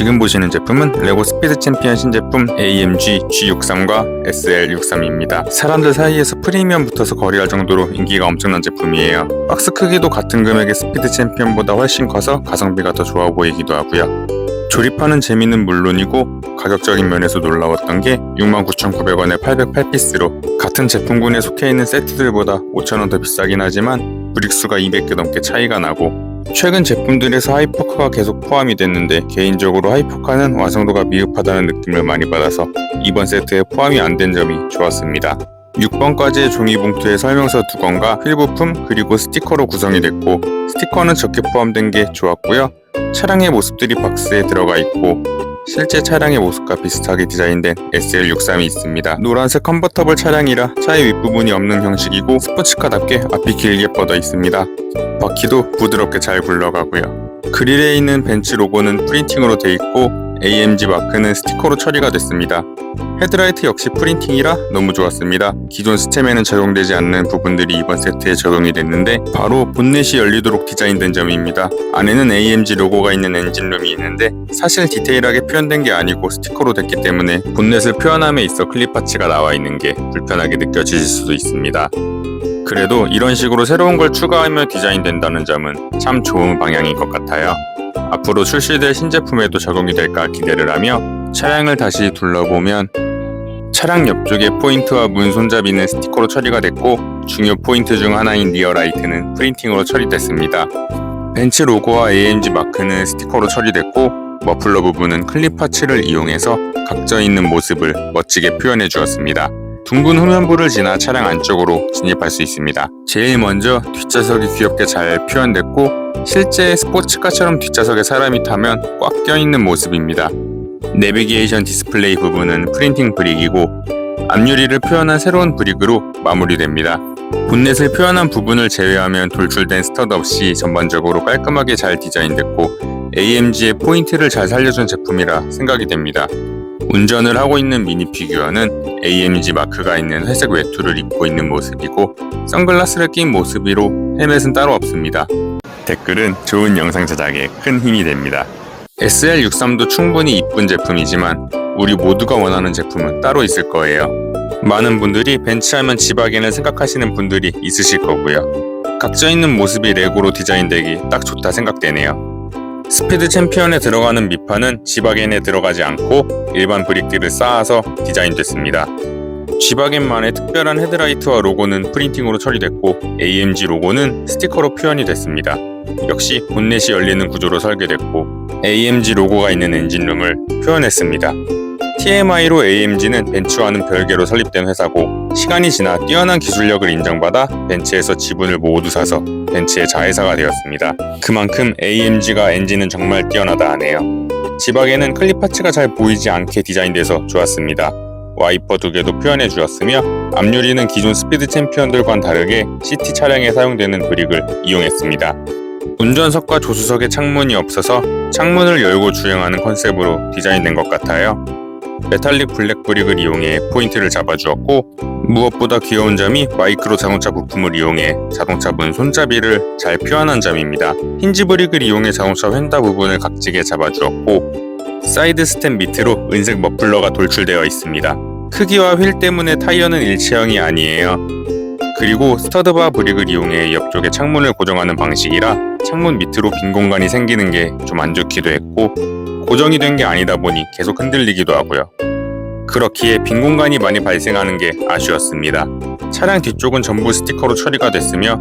지금 보시는 제품은 레고 스피드 챔피언 신제품 AMG G63과 SL63입니다. 사람들 사이에서 프리미엄 붙어서 거래할 정도로 인기가 엄청난 제품이에요. 박스 크기도 같은 금액의 스피드 챔피언보다 훨씬 커서 가성비가 더 좋아 보이기도 하고요. 조립하는 재미는 물론이고 가격적인 면에서 놀라웠던 게 69,900원에 808피스로 같은 제품군에 속해 있는 세트들보다 5,000원 더 비싸긴 하지만 브릭수가 200개 넘게 차이가 나고 최근 제품들에서 하이퍼카가 계속 포함이 됐는데 개인적으로 하이퍼카는 완성도가 미흡하다는 느낌을 많이 받아서 이번 세트에 포함이 안 된 점이 좋았습니다. 6번까지의 종이 봉투에 설명서 두 건과 휠 부품 그리고 스티커로 구성이 됐고 스티커는 적게 포함된 게 좋았고요. 차량의 모습들이 박스에 들어가 있고 실제 차량의 모습과 비슷하게 디자인된 SL63이 있습니다. 노란색 컨버터블 차량이라 차의 윗부분이 없는 형식이고 스포츠카답게 앞이 길게 뻗어 있습니다. 바퀴도 부드럽게 잘 굴러가고요. 그릴에 있는 벤츠 로고는 프린팅으로 돼 있고 AMG 마크는 스티커로 처리가 됐습니다. 헤드라이트 역시 프린팅이라 너무 좋았습니다. 기존 스템에는 적용되지 않는 부분들이 이번 세트에 적용이 됐는데 바로 본넷이 열리도록 디자인된 점입니다. 안에는 AMG 로고가 있는 엔진룸이 있는데 사실 디테일하게 표현된 게 아니고 스티커로 됐기 때문에 본넷을 표현함에 있어 클립 파츠가 나와 있는 게 불편하게 느껴지실 수도 있습니다. 그래도 이런 식으로 새로운 걸 추가하며 디자인된다는 점은 참 좋은 방향인 것 같아요. 앞으로 출시될 신제품에도 적용이 될까 기대를 하며 차량을 다시 둘러보면 차량 옆쪽에 포인트와 문 손잡이는 스티커로 처리가 됐고 중요 포인트 중 하나인 리어라이트는 프린팅으로 처리됐습니다. 벤츠 로고와 AMG 마크는 스티커로 처리됐고 머플러 부분은 클립 파츠를 이용해서 각져 있는 모습을 멋지게 표현해 주었습니다. 둥근 후면부를 지나 차량 안쪽으로 진입할 수 있습니다. 제일 먼저 뒷좌석이 귀엽게 잘 표현됐고 실제 스포츠카처럼 뒷좌석에 사람이 타면 꽉 껴있는 모습입니다. 내비게이션 디스플레이 부분은 프린팅 브릭이고 앞유리를 표현한 새로운 브릭으로 마무리됩니다. 본넷을 표현한 부분을 제외하면 돌출된 스터드 없이 전반적으로 깔끔하게 잘 디자인됐고 AMG의 포인트를 잘 살려준 제품이라 생각이 됩니다. 운전을 하고 있는 미니 피규어는 AMG 마크가 있는 회색 외투를 입고 있는 모습이고 선글라스를 낀 모습으로 헬멧은 따로 없습니다. 댓글은 좋은 영상 제작에 큰 힘이 됩니다. SL63도 충분히 이쁜 제품이지만 우리 모두가 원하는 제품은 따로 있을 거예요. 많은 분들이 벤츠하면 지바겐을 생각하시는 분들이 있으실 거고요. 각져 있는 모습이 레고로 디자인되기 딱 좋다 생각되네요. 스피드 챔피언에 들어가는 밑판은 지바겐에 들어가지 않고 일반 브릭들을 쌓아서 디자인됐습니다. 지바겐만의 특별한 헤드라이트와 로고는 프린팅으로 처리됐고 AMG 로고는 스티커로 표현이 됐습니다. 역시 본넷이 열리는 구조로 설계됐고 AMG 로고가 있는 엔진룸을 표현했습니다. TMI로 AMG는 벤츠와는 별개로 설립된 회사고 시간이 지나 뛰어난 기술력을 인정받아 벤츠에서 지분을 모두 사서 벤츠의 자회사가 되었습니다. 그만큼 AMG가 엔진은 정말 뛰어나다 하네요. 지박에는 클립 파츠가 잘 보이지 않게 디자인돼서 좋았습니다. 와이퍼 두 개도 표현해 주었으며 앞유리는 기존 스피드 챔피언들과는 다르게 시티 차량에 사용되는 브릭을 이용했습니다. 운전석과 조수석에 창문이 없어서 창문을 열고 주행하는 컨셉으로 디자인된 것 같아요. 메탈릭 블랙 브릭을 이용해 포인트를 잡아주었고 무엇보다 귀여운 점이 마이크로 자동차 부품을 이용해 자동차 문 손잡이를 잘 표현한 점입니다. 힌지 브릭을 이용해 자동차 휀다 부분을 각지게 잡아주었고 사이드 스텝 밑으로 은색 머플러가 돌출되어 있습니다. 크기와 휠 때문에 타이어는 일체형이 아니에요. 그리고 스터드바 브릭을 이용해 옆쪽에 창문을 고정하는 방식이라 창문 밑으로 빈 공간이 생기는 게 좀 안 좋기도 했고 고정이 된 게 아니다 보니 계속 흔들리기도 하고요. 그렇기에 빈 공간이 많이 발생하는 게 아쉬웠습니다. 차량 뒤쪽은 전부 스티커로 처리가 됐으며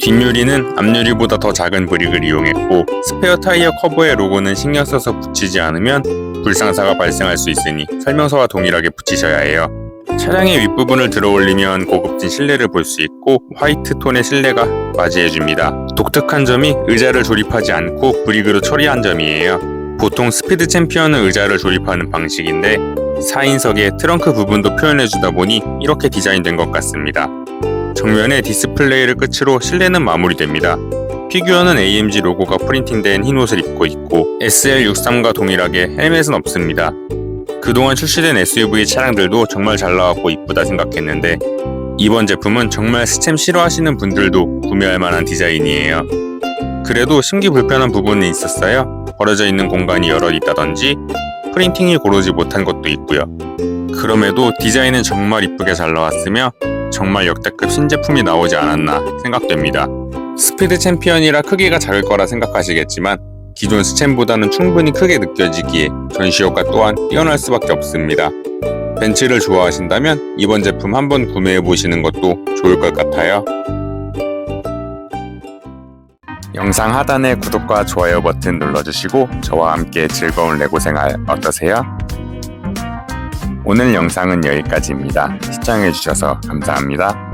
뒷유리는 앞유리보다 더 작은 브릭을 이용했고 스페어 타이어 커버의 로고는 신경 써서 붙이지 않으면 불상사가 발생할 수 있으니 설명서와 동일하게 붙이셔야 해요. 차량의 윗부분을 들어 올리면 고급진 실내를 볼 수 있고 화이트 톤의 실내가 맞이해줍니다. 독특한 점이 의자를 조립하지 않고 브릭으로 처리한 점이에요. 보통 스피드 챔피언은 의자를 조립하는 방식인데 4인석의 트렁크 부분도 표현해주다 보니 이렇게 디자인된 것 같습니다. 정면에 디스플레이를 끝으로 실내는 마무리됩니다. 피규어는 AMG 로고가 프린팅된 흰 옷을 입고 있고 SL63과 동일하게 헬멧은 없습니다. 그동안 출시된 SUV 차량들도 정말 잘 나왔고 이쁘다 생각했는데 이번 제품은 정말 스템 싫어하시는 분들도 구매할 만한 디자인이에요. 그래도 심기 불편한 부분이 있었어요. 버려져 있는 공간이 여러 있다든지 프린팅이 고르지 못한 것도 있고요. 그럼에도 디자인은 정말 이쁘게 잘 나왔으며 정말 역대급 신제품이 나오지 않았나 생각됩니다. 스피드 챔피언이라 크기가 작을 거라 생각하시겠지만 기존 스챔보다는 충분히 크게 느껴지기에 전시 효과 또한 뛰어날 수밖에 없습니다. 벤츠를 좋아하신다면 이번 제품 한번 구매해 보시는 것도 좋을 것 같아요. 영상 하단의 구독과 좋아요 버튼 눌러주시고 저와 함께 즐거운 레고 생활 어떠세요? 오늘 영상은 여기까지입니다. 시청해주셔서 감사합니다.